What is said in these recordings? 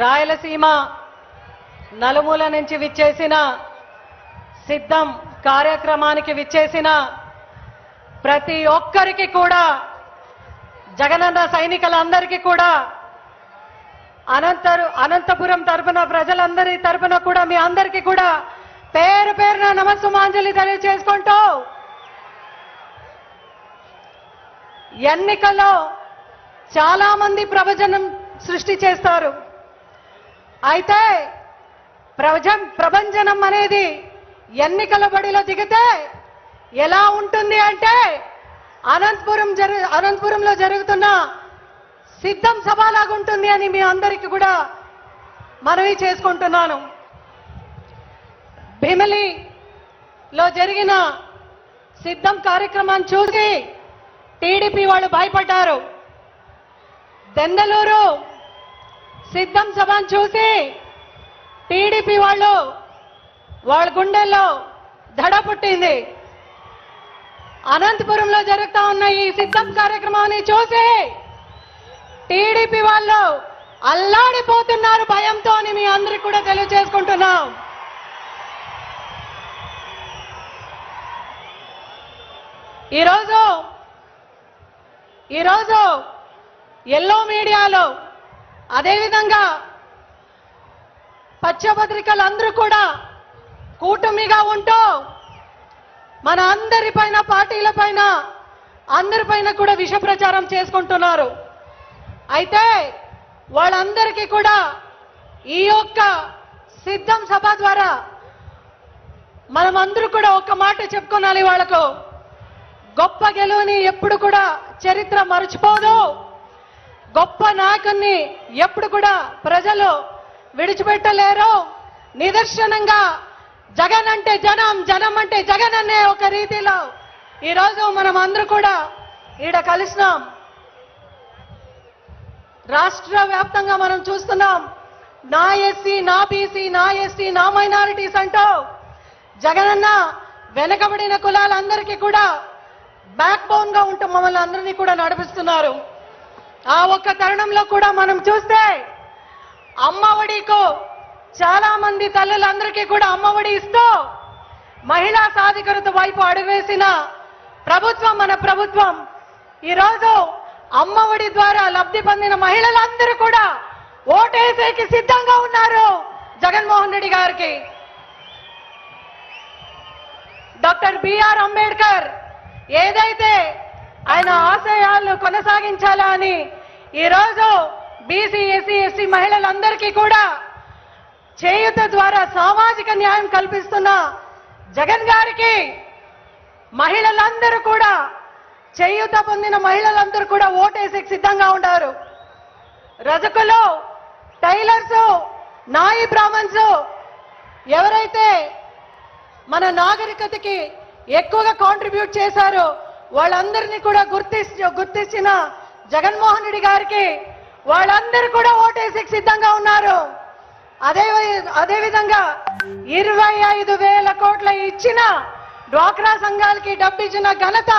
రాయలసీమ నలుమూల నుంచి విచ్చేసిన సిద్ధం కార్యక్రమానికి విచ్చేసిన ప్రతి ఒక్కరికి కూడా జగనన్న సైనికులందరికీ కూడా అనంతరు అనంతపురం తరపున ప్రజలందరి తరపున కూడా మీ అందరికీ కూడా పేరు పేరున నమస్సుమాంజలి తెలియజేసుకుంటూ ఎన్నికల్లో చాలా మంది ప్రవచనం సృష్టి చేస్తారు. అయితే ప్రవచ ప్రభంజనం అనేది ఎన్నికల బడిలో దిగితే ఎలా ఉంటుంది అంటే అనంతపురం జరు అనంతపురంలో జరుగుతున్న సిద్ధం సభలాగా ఉంటుంది అని మీ అందరికీ కూడా మనవి చేసుకుంటున్నాను. భీమిలిలో జరిగిన సిద్ధం కార్యక్రమాన్ని చూసి టీడీపీ వాళ్ళు భయపడ్డారు. దెందలూరు సిద్ధం సభను చూసి టీడీపీ వాళ్ళు వాళ్ళ గుండెల్లో దడ పుట్టింది. అనంతపురంలో జరుగుతా ఉన్న ఈ సిద్ధం కార్యక్రమాన్ని చూసి టీడీపీ వాళ్ళు అల్లాడిపోతున్నారు భయంతో అని మీ అందరికి కూడా తెలియజేసుకుంటున్నాం. ఈరోజు ఈరోజు ఎల్లో మీడియాలో అదేవిధంగా పచ్చపత్రికలు అందరూ కూడా కూటమిగా ఉంటూ మన అందరి పైన పార్టీలపైన అందరిపైన కూడా విష ప్రచారం చేసుకుంటున్నారు. అయితే వాళ్ళందరికీ కూడా ఈ యొక్క సిద్ధం సభ ద్వారా మనం అందరూ కూడా ఒక్క మాట చెప్పుకోనాలి వాళ్ళకు. గొప్ప గెలువుని ఎప్పుడు కూడా చరిత్ర మర్చిపోదు. గొప్ప నాయకుణ్ణి ఎప్పుడు కూడా ప్రజలు విడిచిపెట్టలేరు. నిదర్శనంగా జగన్ అంటే జనం జనం అంటే జగన్ అనే ఒక రీతిలో ఈరోజు మనం అందరూ కూడా ఈడ కలిసినాం. రాష్ట్ర వ్యాప్తంగా మనం చూస్తున్నాం. నా ఎస్సీ నా బీసీ నా ఎస్టీ నా మైనారిటీస్ అంటూ జగనన్న వెనకబడిన కులాలందరికీ కూడా బ్యాక్ బోన్గా ఉంటూ మమ్మల్ని అందరినీ కూడా నడిపిస్తున్నారు. ఆ ఒక్క తరుణంలో కూడా మనం చూస్తే అమ్మఒడికు చాలా మంది తల్లులందరికీ కూడా అమ్మఒడి ఇస్తూ మహిళా సాధికారత వైపు అడుగువేసిన ప్రభుత్వం మన ప్రభుత్వం. ఈరోజు అమ్మఒడి ద్వారా లబ్ధి పొందిన మహిళలందరూ కూడా ఓటేసేకి సిద్ధంగా ఉన్నారు జగన్మోహన్ రెడ్డి గారికి. డాక్టర్ బిఆర్ అంబేద్కర్ ఏదైతే ఆయన ఆశయాలను కొనసాగించాలా అని ఈరోజు బీసీ ఎస్సీ ఎస్టీ మహిళలందరికీ కూడా చేయుత ద్వారా సామాజిక న్యాయం కల్పిస్తున్న జగన్ గారికి మహిళలందరూ కూడా చేయూత పొందిన మహిళలందరూ కూడా ఓటేసేకి సిద్ధంగా ఉన్నారు. రజకులు టైలర్స్ నాయి బ్రాహ్మణ్స్ ఎవరైతే మన నాగరికతకి ఎక్కువగా కాంట్రిబ్యూట్ చేశారో వాళ్ళందరినీ కూడా గుర్తించి గుర్తించిన జగన్మోహన్ రెడ్డి గారికి వాళ్ళందరూ కూడా ఓటేసి సిద్ధంగా ఉన్నారు. అదే అదే విధంగా ఇరవై ఐదు వేల కోట్ల ఇచ్చిన డ్వాక్రా సంఘాలకి డబ్బిచ్చిన ఘనత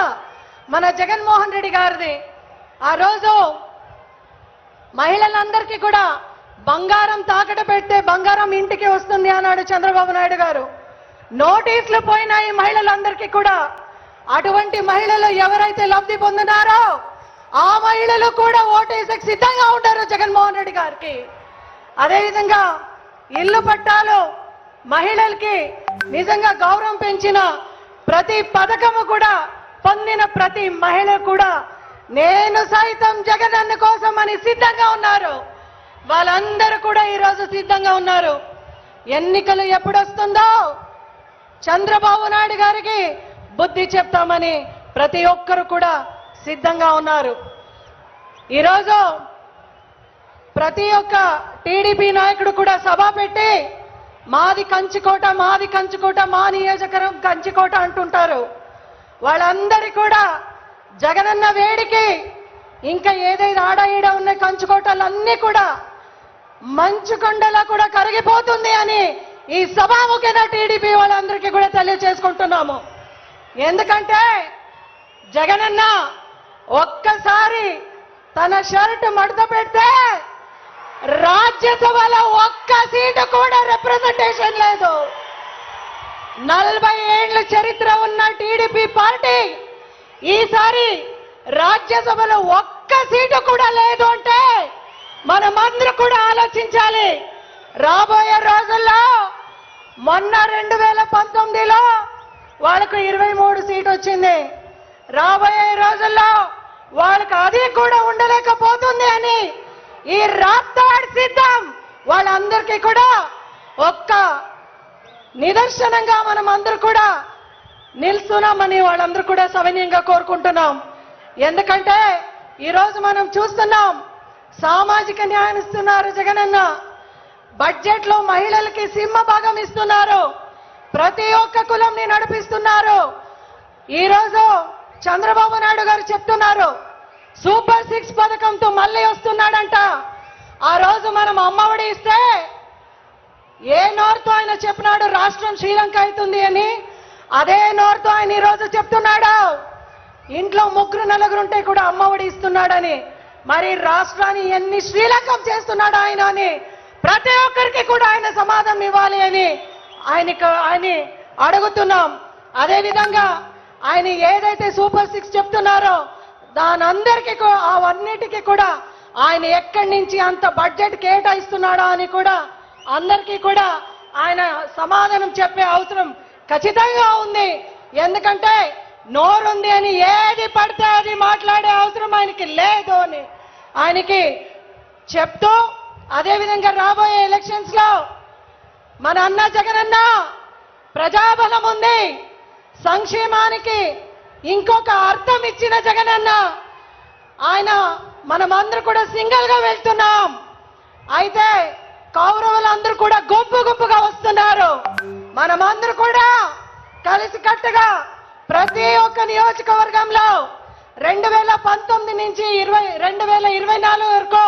మన జగన్మోహన్ రెడ్డి గారిది. ఆ రోజు మహిళలందరికీ కూడా బంగారం తాకట పెడితే బంగారం ఇంటికి వస్తుంది అన్నాడు చంద్రబాబు నాయుడు గారు. నోటీసులు పోయినాయి మహిళలందరికీ కూడా. అటువంటి మహిళలు ఎవరైతే లబ్ధి పొందినారో ఆ మహిళలు కూడా ఓటేసకి సిద్ధంగా ఉంటారు జగన్మోహన్ రెడ్డి గారికి. అదేవిధంగా ఇల్లు పట్టాలు మహిళలకి నిజంగా గౌరవం పెంచిన ప్రతి పథకము కూడా పొందిన ప్రతి మహిళ కూడా నేను సైతం జగనన్న కోసం అని సిద్ధంగా ఉన్నారు. వాళ్ళందరూ కూడా ఈరోజు సిద్ధంగా ఉన్నారు. ఎన్నికలు ఎప్పుడొస్తుందో చంద్రబాబు నాయుడు గారికి బుద్ధి చెప్తామని ప్రతి ఒక్కరు కూడా సిద్ధంగా ఉన్నారు. ఈరోజు ప్రతి ఒక్క టీడీపీ నాయకుడు కూడా సభ పెట్టి మాది కంచుకోట మాది కంచుకోట మా నియోజకవర్గం కంచుకోట అంటుంటారు. వాళ్ళందరి కూడా జగనన్న వేడికి ఇంకా ఏదైతే ఆడ ఈడ ఉన్న కంచుకోటలన్నీ కూడా మంచు కొండలా కూడా కరిగిపోతుంది అని ఈ సభాముఖిన టీడీపీ వాళ్ళందరికీ కూడా తెలియజేసుకుంటున్నాము. ఎందుకంటే జగనన్న ఒక్కసారి తన షర్ట్ మడత పెడితే రాజ్యసభలో ఒక్క సీటు కూడా రిప్రజెంటేషన్ లేదు. నలభై ఏళ్ళ చరిత్ర ఉన్న టీడీపీ పార్టీ ఈసారి రాజ్యసభలో ఒక్క సీటు కూడా లేదు అంటే మనమందరూ కూడా ఆలోచించాలి. రాబోయే రోజుల్లో మొన్న రెండు వేల పంతొమ్మిదిలో వాళ్ళకు ఇరవై మూడు సీట్ వచ్చింది. రాబోయే రోజుల్లో వాళ్ళకి అది కూడా ఉండలేకపోతుంది అని ఈ రాప్తాడ్ సిద్ధం వాళ్ళందరికీ కూడా ఒక్క నిదర్శనంగా మనం అందరూ కూడా నిల్చున్నామని వాళ్ళందరూ కూడా సవినీయంగా కోరుకుంటున్నాం. ఎందుకంటే ఈరోజు మనం చూస్తున్నాం సామాజిక న్యాయం ఇస్తున్నారు జగనన్న. బడ్జెట్లో మహిళలకి సింహ భాగం ఇస్తున్నారు. ప్రతి ఒక్క కులంని నడిపిస్తున్నారు. ఈరోజు చంద్రబాబు నాయుడు గారు చెప్తున్నారు సూపర్ సిక్స్ పథకంతో మళ్ళీ వస్తున్నాడంట. ఆ రోజు మనం అమ్మఒడి ఇస్తే ఏ నోరుతో ఆయన చెప్పినాడు రాష్ట్రం శ్రీలంక అవుతుంది అని అదే నోరుతో ఆయన ఈ రోజు చెప్తున్నాడు. ఇంట్లో ముగ్గురు నలుగురు ఉంటే కూడా అమ్మఒడి ఇస్తున్నాడని మరి రాష్ట్రాన్ని ఎన్ని శ్రీలంకం చేస్తున్నాడు ఆయన అని ప్రతి ఒక్కరికి కూడా ఆయన సమాధానం ఇవ్వాలి అని ఆయన ఆయన అడుగుతున్నాం. అదేవిధంగా ఆయన ఏదైతే సూపర్ సిక్స్ చెప్తున్నారో దాని అందరికీ అవన్నిటికీ కూడా ఆయన ఎక్కడి నుంచి అంత బడ్జెట్ కేటాయిస్తున్నాడో అని కూడా అందరికీ కూడా ఆయన సమాధానం చెప్పే అవసరం ఖచ్చితంగా ఉంది. ఎందుకంటే నోరుంది అని ఏది పడితే అది మాట్లాడే అవసరం ఆయనకి లేదు అని ఆయనకి చెప్తూ అదేవిధంగా రాబోయే ఎలక్షన్స్లో మన అన్న జగనన్న ప్రజాబలం ఉంది. సంక్షేమానికి ఇంకొక అర్థం ఇచ్చిన జగనన్న. ఆయన మనమందరూ కూడా సింగిల్గా వెళ్తున్నాం. అయితే కౌరవులందరూ కూడా గుంపు గుంపుగా వస్తున్నారు. మనమందరూ కూడా కలిసికట్టుగా ప్రతి ఒక్క నియోజకవర్గంలో రెండు వేల పంతొమ్మిది నుంచి ఇరవై రెండు వేల ఇరవై నాలుగు వరకు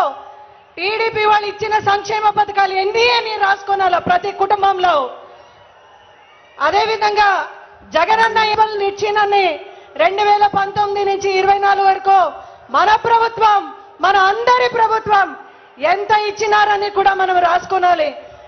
టీడీపీ వాళ్ళు ఇచ్చిన సంక్షేమ పథకాలు ఎన్ని అని రాసుకోనాలో ప్రతి కుటుంబంలో. అదేవిధంగా జగనన్న ఇవ్వాలని ఇచ్చినని రెండు వేల పంతొమ్మిది నుంచి ఇరవై నాలుగు వరకు మన ప్రభుత్వం మన అందరి ప్రభుత్వం ఎంత ఇచ్చినారని కూడా మనం రాసుకోనాలి.